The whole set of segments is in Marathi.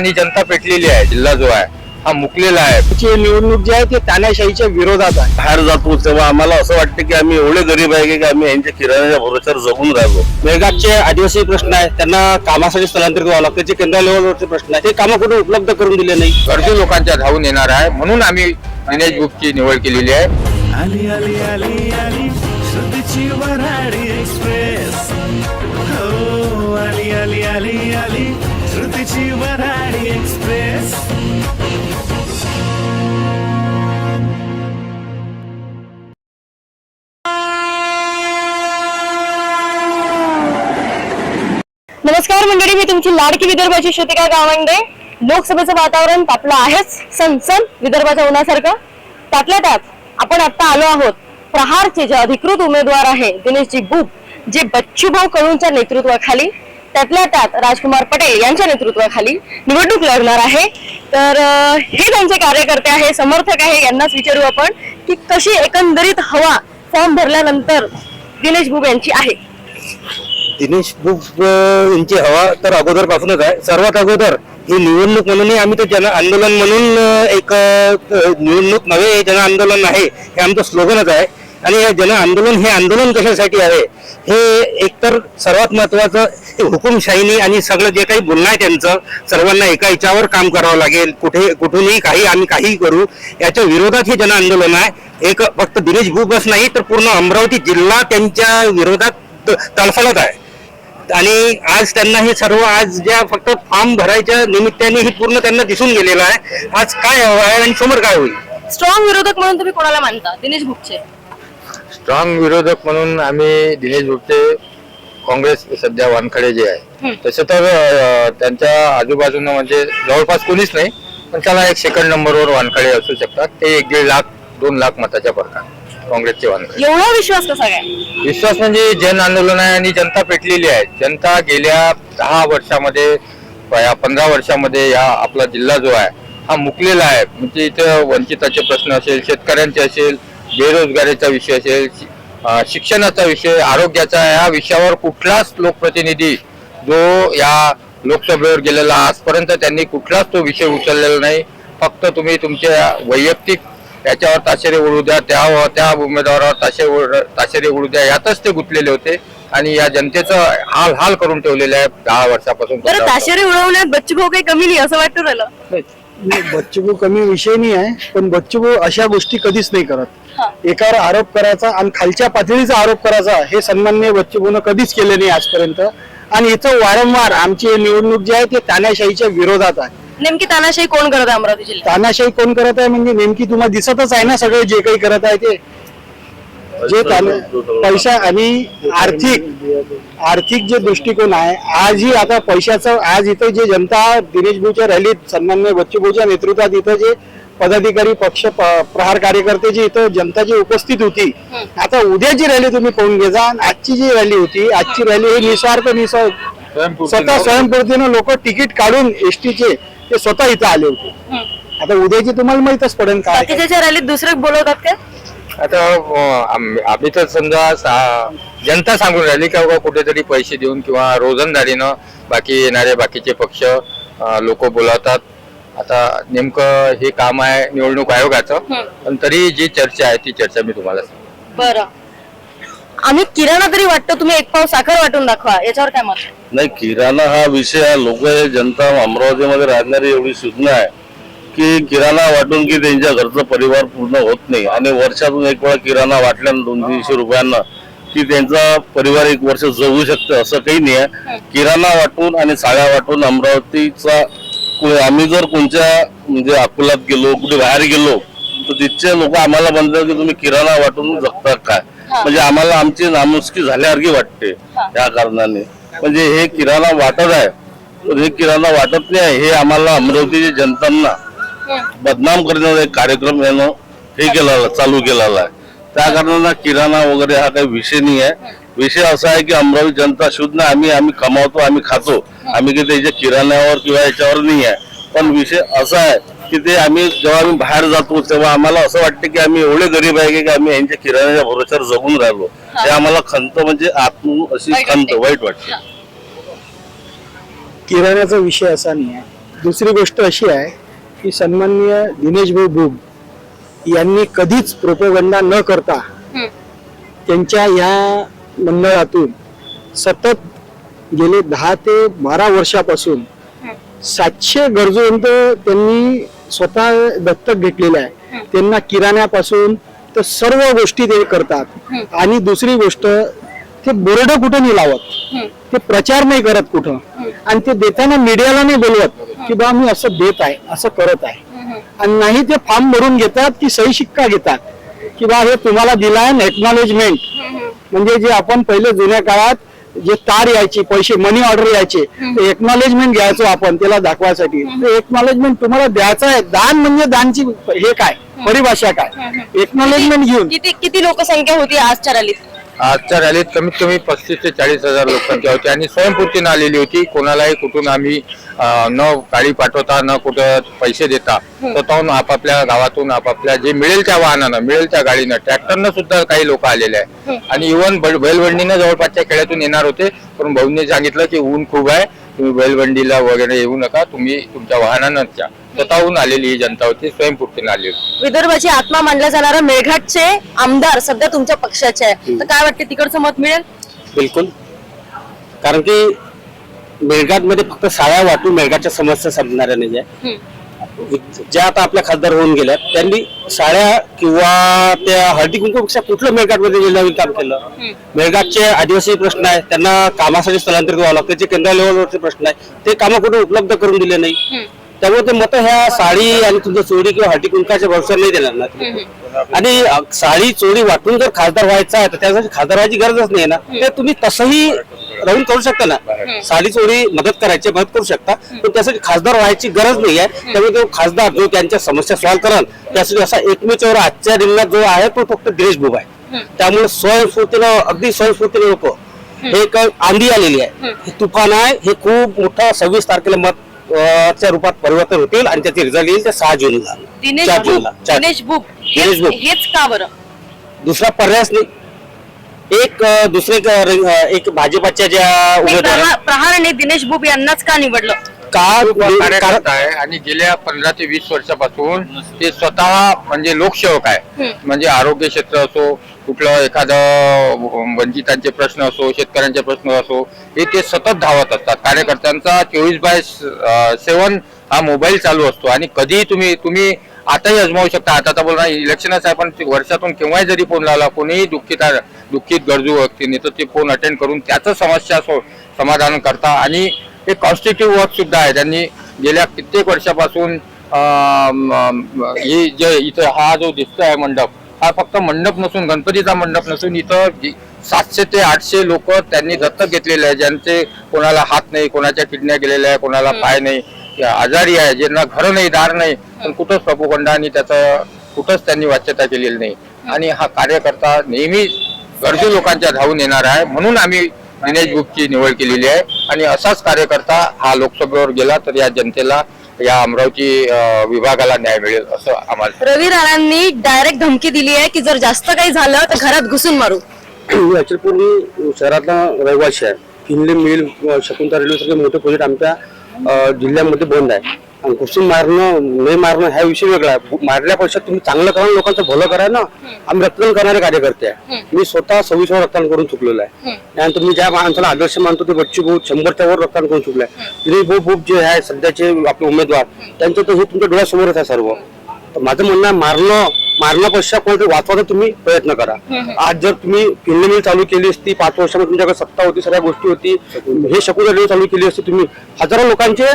आणि जनता पेटलेली आहे जिल्हा जो आहे हा मुकलेला आहे. ची निवडणूक जी आहे ते तानाशाहीच्या विरोधात आहे. बाहेर जातो तेव्हा आम्हाला असं वाटतं की आम्ही एवढे गरीब आहे की आम्ही यांच्या किराण्याच्या भरोश्यावर जगून राहिलो. मेळघाटचे आदिवासी प्रश्न आहे त्यांना कामासाठी स्थलांतरित व्हावं लागतं जे केंद्र लेवलवरचे प्रश्न आहे ते कामं कुठे उपलब्ध करून दिले नाही? गरजू लोकांच्या धावून येणार आहे म्हणून आम्ही दिनेश बुकची निवड केलेली आहे. आली आली आली आली श्रुतीची वराडी एक्सप्रेस. हो आली आली आली आली. श्रुतीची वराडी एक्सप्रेस. नमस्कार मंडळी मी तुमची लाडकी विदर्भाची श्रुतिका गावंडे. लोकसभेचं वातावरण तापलं आहेच सनसन विदर्भाच्या उन्हासारखं. त्यातल्या त्यात आपण आता आलो आहोत. प्रहारचे जे अधिकृत उमेदवार आहे दिनेशजी बुक जे बच्चूभाऊ कडूंच्या नेतृत्वाखाली. त्यातल्या त्यात राजकुमार पटेल यांच्या नेतृत्वाखाली निवडणूक लढणार आहे. तर हे त्यांचे कार्यकर्ते आहे समर्थक आहे यांनाच विचारू आपण की कशी एकंदरीत हवा फॉर्म भरल्यानंतर दिनेश बुब यांची आहे. दिनेश बुक यांची हवा तर अगोदरपासूनच आहे. सर्वात अगोदर ही निवडणूक म्हणूनही आम्ही ते जन आंदोलन म्हणून एक निवडणूक नव्हे जन आंदोलन आहे हे आमचं स्लोगनच आहे. आणि हे जन आंदोलन हे आंदोलन कशासाठी आहे? हे एकतर सर्वात महत्वाचं हुकुमशाहीने हुकुमशाहीनी आणि सगळं जे काही बोलणं आहे त्यांचं सर्वांना एका याच्यावर काम करावं लागेल. कुठे कुठूनही काही आम्ही काही करू. याच्या विरोधात हे जन आंदोलन आहे. एक फक्त दिनेश बुबस नाही तर पूर्ण अमरावती जिल्हा त्यांच्या विरोधात त- तळफळत आहे. आणि आज त्यांना हे सर्व आज ज्या फक्त फॉर्म भरायच्या निमित्ताने हे पूर्ण त्यांना दिसून गेलेलं आहे. आज काय हवं आहे आणि समोर काय होईल? स्ट्रॉंग विरोधक म्हणून तुम्ही कोणाला मानता? दिनेश भूपचे. स्ट्रॉंग विरोधक म्हणून आम्ही दिनेश बुकचे काँग्रेस सध्या वानखडे जे आहे. तसं तर त्यांच्या आजूबाजूनं म्हणजे जवळपास कोणीच नाही पण त्याला एक सेकंड नंबरवर वानखडे असू शकतात. ते एक दीड लाख दोन लाख मताच्या फरकात काँग्रेसचे वानखडे. एवढा विश्वास कसा काय विश्वास म्हणजे जन आंदोलन आहे आणि जनता पेटलेली आहे. जनता गेल्या दहा वर्षामध्ये या पंधरा वर्षामध्ये या आपला जिल्हा जो आहे हा मुकलेला आहे. म्हणजे इथं वंचिताचे प्रश्न असेल शेतकऱ्यांचे असेल बेरोजगारीचा विषय असेल शिक्षणाचा विषय आरोग्याचा या विषयावर कुठलाच लोकप्रतिनिधी जो या लोकसभेवर गेलेला आजपर्यंत त्यांनी कुठलाच तो विषय उचललेला नाही. फक्त तुम्ही तुमच्या वैयक्तिक याच्यावर ताशेरे उडू द्या त्या त्या उमेदवारावर ताशे उड- ताशेरे उडू द्या यातच ते गुंतलेले होते. आणि या जनतेचं हाल हाल करून ठेवलेलं आहे दहा वर्षापासून. ताशेरे उडवण्यात बच्चूभाऊ काही कमी नाही असं वाटतं राहिलं बच्चूभाऊ कमी विषय नाही आहे पण बच्चूभाऊ अशा गोष्टी कधीच नाही करत. एकावर आरोप करायचा आणि खालच्या पातळीचा आरोप करायचा हे सन्माननीय बच्चूभाऊनं कधीच केले नाही आजपर्यंत. आणि इथं वारंवार आमची निवडणूक जी आहे ते तानाशाहीच्या विरोधात आहे. नेमकी तानाशाही कोण करत आहे अमरावती जिल्ह्यात? तानाशाही कोण करत आहे? म्हणजे नेमकी तुम्हाला दिसतच आहे ना सगळे जे काही करत आहे ते? जे पैसा आणि आर्थिक आर्थिक जे दृष्टिकोन आहे आजही आता पैशाचं आज इथं जे जनता दिनेश भाऊच्या रॅलीत सन्मान्य बच्चू भाऊच्या नेतृत्वात इथं जे पदाधिकारी पक्ष प्रहार कार्यकर्ते जी इथं जनता जी उपस्थित होती आता उद्याची रॅली तुम्ही पाहून घे जा. आणि आजची जी रॅली होती आजची रॅली ही निस्वार्थ निस्वार्थ स्वतः. स्वयंपूर्तीनं लोक तिकीट काढून एसटीचे ते स्वतः इथं आले होते. आता उद्याची तुम्हाला माहितच पडेल काय रॅलीत दुसरे बोलवतात का आता आम- आम्ही तर समजा सा- जनता सांगून राहिली का बाबा कुठेतरी पैसे देऊन किंवा रोजंदारीनं बाकी येणारे बाकीचे पक्ष लोक बोलावतात. आता नेमकं हे काम आहे निवडणूक आयोगाचं पण तरी जी चर्चा आहे ती चर्चा मी तुम्हाला सांगतो. बरं. आम्ही किराणा तरी वाटतो तुम्ही एक पाव साखर वाटून दाखवा याच्यावर काय मत नाही किराणा हा विषय लोक जनता अमरावतीमध्ये राहणारी एवढी सूचना आहे. की किराणा वाटून की त्यांच्या घरचा परिवार पूर्ण होत नाही. आणि वर्षातून एक वेळा किराणा वाटल्यानं दोन तीनशे रुपयांना की त्यांचा परिवार एक वर्ष जगू शकतं असं काही नाही आहे. किराणा वाटून आणि साड्या वाटून अमरावतीचा आम्ही जर कोणत्या म्हणजे अकोल्यात गेलो कुठे बाहेर गेलो तर तिथचे लोक आम्हाला म्हणतात की तुम्ही किराणा वाटून जगता काय? म्हणजे आम्हाला आमची नामुष्की झाल्यासारखी वाटते या कारणाने. म्हणजे हे किराणा वाटत आहे. तर हे किराणा वाटत नाही हे आम्हाला अमरावतीच्या जनतांना बदनाम करण्याचा एक कार्यक्रम यानं हे केलेला चालू केलेला आहे. त्या कारणानं किराणा वगैरे हा काही विषय नाही आहे. विषय असा आहे की अमरावती जनता शुद्ध आम्ही आम्ही कमावतो आम्ही खातो. आम्ही काही त्याच्या किराण्यावर किंवा याच्यावर नाही आहे. पण विषय असा आहे की ते आम्ही जेव्हा आम्ही बाहेर जातो तेव्हा आम्हाला असं वाटतं की आम्ही एवढे गरीब आहे की आम्ही यांच्या किराण्याच्या भरोश्यावर जगून राहिलो. ते आम्हाला खंत म्हणजे आत्म अशी खंत. वाईट वाटते. किराण्याचा विषय असा नाही आहे. दुसरी गोष्ट अशी आहे की सन्माननीय दिनेश भाऊ बुब यांनी कधीच प्रोपोगंडा न करता. त्यांच्या या मंडळातून सतत गेले दहा ते बारा वर्षापासून सातशे गरजूवंत त्यांनी स्वतः दत्तक घेतलेले आहे. त्यांना किराण्यापासून तर सर्व गोष्टी ते करतात. आणि दुसरी गोष्ट ते बोर्ड कुठं नाही लावत? ते प्रचार नाही करत कुठं? आणि ते देताना मीडियाला नाही बोलवत. की बा मी असं देत आहे असं करत आहे. आणि नाही ते फॉर्म भरून घेतात की सही शिक्का घेतात. की बा हे तुम्हाला दिला आहे एक्नॉलेजमेंट म्हणजे जे आपण पहिले जुन्या काळात जे तार यायची पैसे मनी ऑर्डर यायचे ते एक्नॉलेजमेंट घ्यायचो आपण त्याला दाखवायसाठी ते एक्नॉलेजमेंट तुम्हाला द्यायचं आहे. दान म्हणजे दानची हे काय? परिभाषा काय? एक्नॉलेजमेंट घेऊन. किती किती लोकसंख्या होती आजच्या रॅलीत आजच्या रॅलीत कमीत कमी पस्तीस ते चाळीस हजार लोकसंख्या होती आणि स्वयंपूर्तीनं आलेली होती. कोणालाही कुठून आम्ही न गाडी पाठवता न कुठं पैसे देता स्वतःहून आपापल्या गावातून आपापल्या जे मिळेल त्या वाहनानं मिळेल त्या गाडीनं ट्रॅक्टरनं सुद्धा काही लोक आलेले आहे आणि इव्हन बैलवंडीनं जवळपासच्या खेड्यातून येणार होते. पण भाऊंनी सांगितलं की ऊन खूप आहे. तुम्ही बैलवंडीला वगैरे येऊ नका तुम्ही तुमच्या वाहनानं या स्वतःहून आलेली ही जनता होती स्वयंपूर्तीनं आली होती. विदर्भाची आत्मा मानल्या जाणाऱ्या मेळघाटचे आमदार सध्या तुमच्या पक्षाचे आहे तर काय वाटते तिकडचं मत मिळेल? बिलकुल. कारण की मेळघाटमध्ये फक्त साड्या वाटून मेळघाटच्या समस्या संपणाऱ्या नाही आहे ज्या आता आपल्या खासदार होऊन गेल्या त्यांनी साड्या किंवा त्या हळदी कुंकूपेक्षा कुठलं मेळघाटमध्ये नवीन काम केलं? मेळघाटचे आदिवासी प्रश्न आहे त्यांना कामासाठी स्थलांतरित व्हावं लागतं जे केंद्र लेवलवरचे प्रश्न आहे ते कामं कुठे उपलब्ध करून दिले नाही. त्यामुळे ते मत ह्या साडी आणि तुमचं चोरी किंवा हळदी कुंकाच्या भरोसा नाही देणार ना. आणि साडी चोरी वाटून जर खासदार व्हायचा आहे तर त्यासाठी खासदार व्हायची गरजच नाही ना. ते तुम्ही तसंही राहून करू शकता ना? साडी चोरी मदत करायची मदत करू शकता. पण त्यासाठी खासदार व्हायची गरज नाही आहे त्यामुळे तो खासदार जो त्यांच्या समस्या सॉल्व्ह कराल त्यासाठी असा एकमेव चौर आजच्या दिनात जो आहे तो फक्त दिनेश बुब आहे. त्यामुळे स्वयंस्फूर्तीनं अगदी स्वयंस्फूर्तीनं लोक. हे एक आंधी आलेली आहे. हे तुफान आहे. हे खूप मोठं सव्वीस तारखेला मत च्या रूपात परिवर्तन होतील आणि त्याचे रिझल्ट येईल ते सहा जूनला. दिनेश बुक. हेच का बरं? दुसरा पर्यायच नाही. एक दुसरे एक, भाजपाच्या ज्या उमेदवार प्रहारने दिनेश बुब यांनाच का निवडलं? का कार्यकर्ता आहे आणि गेल्या पंधरा ते वीस वर्षापासून ते स्वतः म्हणजे लोकसेवक आहे. म्हणजे आरोग्य क्षेत्र असो कुठलं एखादं वंचितांचे प्रश्न असो शेतकऱ्यांचे प्रश्न असो हे ते सतत धावत असतात. कार्यकर्त्यांचा चोवीस बाय सेवन हा मोबाईल चालू असतो आणि कधीही तुम्ही तुम्ही आताही अजमावू शकता. आता तर बोलणार इलेक्शनच आहे पण ते वर्षातून केव्हाही जरी फोन लावला कोणीही दुःखित दुःखित गरजू व्यक्तीने तर ते फोन अटेंड करून त्याचं समस्या सो समाधान करता. आणि एक कॉन्स्टिट्यूटिव्ह वर्क सुद्धा आहे. त्यांनी गेल्या कित्येक वर्षापासून हे जे इथं हा जो दिसतोय मंडप हा फक्त मंडप नसून गणपतीचा मंडप नसून इथं सातशे ते आठशे लोक त्यांनी दत्तक घेतलेले आहे ज्यांचे कोणाला हात नाही कोणाच्या किडन्या गेलेल्या आहे कोणाला पाय नाही आजारी आहे ज्यांना घर नाही दार नाही पण कुठंच प्रभुखंड आणि त्याचं कुठंच त्यांनी वाच्यता केलेली नाही. आणि हा कार्यकर्ता नेहमी गरजू लोकांच्या धावून येणार आहे. म्हणून आम्ही दिनेश बुकची निवड केलेली आहे. आणि असाच कार्यकर्ता हा लोकसभेवर गेला तर या जनतेला या अमरावती विभागाला न्याय मिळेल असं आम्हाला रवी राणांनी डायरेक्ट धमकी दिली आहे की जर जास्त काही झालं तर घरात घुसून मारू. मी ऍक्च्युली पूर्वी शहरातला रहिवासी आहे. किनले मिल अ, शकुंतला रेल्वे सारखे मोठे प्रोजेक्ट आमच्या जिल्ह्यामध्ये बंद आहे. घुसून मारणं नाही मारणं हा विषय वेगळा आहे. मारल्यापेक्षा तुम्ही चांगलं करा लोकांचं भलं करा ना. आम्ही रक्तदान करणारे कार्यकर्ते आहे. मी स्वतः सव्वीस वर रक्तदान करून चुकलेलो आहे. त्यानंतर मी ज्या माणसाला आदर्श मानतो ते बच्चू भाऊ शंभरच्या वर रक्तदान करून चुकलाय दिनेश भाऊ खूप जे आहे सध्याचे आपले उमेदवार त्यांचं तर हे तुमच्या डोळ्यासमोरच आहे सर्व. तर माझं म्हणणं आहे मारणं मारण्यापेक्षा कोणतरी वाचवायचा तुम्ही प्रयत्न करा. आज जर तुम्ही किल्ले मिल चालू केली असती पाच वर्षामध्ये तुमच्याकडे सत्ता होती सगळ्या गोष्टी होती हे रेल्वे चालू केली असती तुम्ही हजारो लोकांचे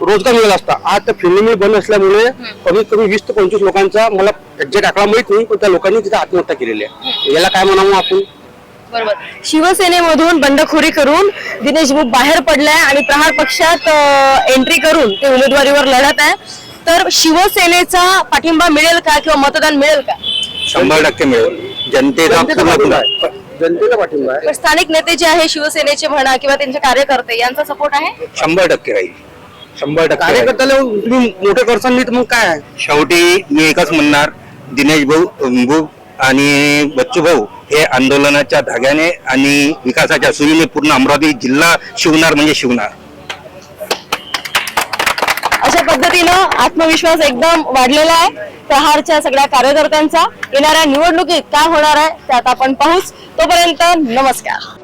रोजगार मिळाला असता. आज त्या फिल्मी मिल बंद असल्यामुळे कमीत कमी वीस ते पंचवीस लोकांचा मला एक्झॅक्ट आकडा माहीत नाही पण त्या लोकांनी तिथे आत्महत्या केलेली आहे. याला काय म्हणावं आपण? बरोबर. शिवसेनेमधून बंडखोरी करून दिनेश बुक बाहेर पडलाय आणि प्रहार पक्षात एंट्री करून ते उमेदवारीवर लढत आहे. तर शिवसेनेचा पाठिंबा मिळेल का किंवा मतदान मिळेल का? शंभर टक्के मिळेल. जनतेचा जनतेचा पाठिंबा आहे. स्थानिक नेते जे आहे शिवसेनेचे म्हणा किंवा त्यांचे कार्यकर्ते यांचा सपोर्ट आहे? शंभर टक्के राहील. शंभर टक्के कार्यकर्त्याला तुम्ही मोठं करसाल नाही तर मग काय आहे? शेवटी मी एकच म्हणणार दिनेश भाऊ भाऊ आणि बच्चू भाऊ हे आंदोलनाच्या धाग्याने आणि विकासाच्या सुरीने पूर्ण अमरावती जिल्हा शिवणार म्हणजे शिवणार. अशा पद्धतीनं आत्मविश्वास एकदम वाढलेला आहे. प्रहारच्या सगळ्या कार्यकर्त्यांचा येणाऱ्या निवडणुकीत काय होणार आहे ते आता आपण पाहूच. तोपर्यंत नमस्कार.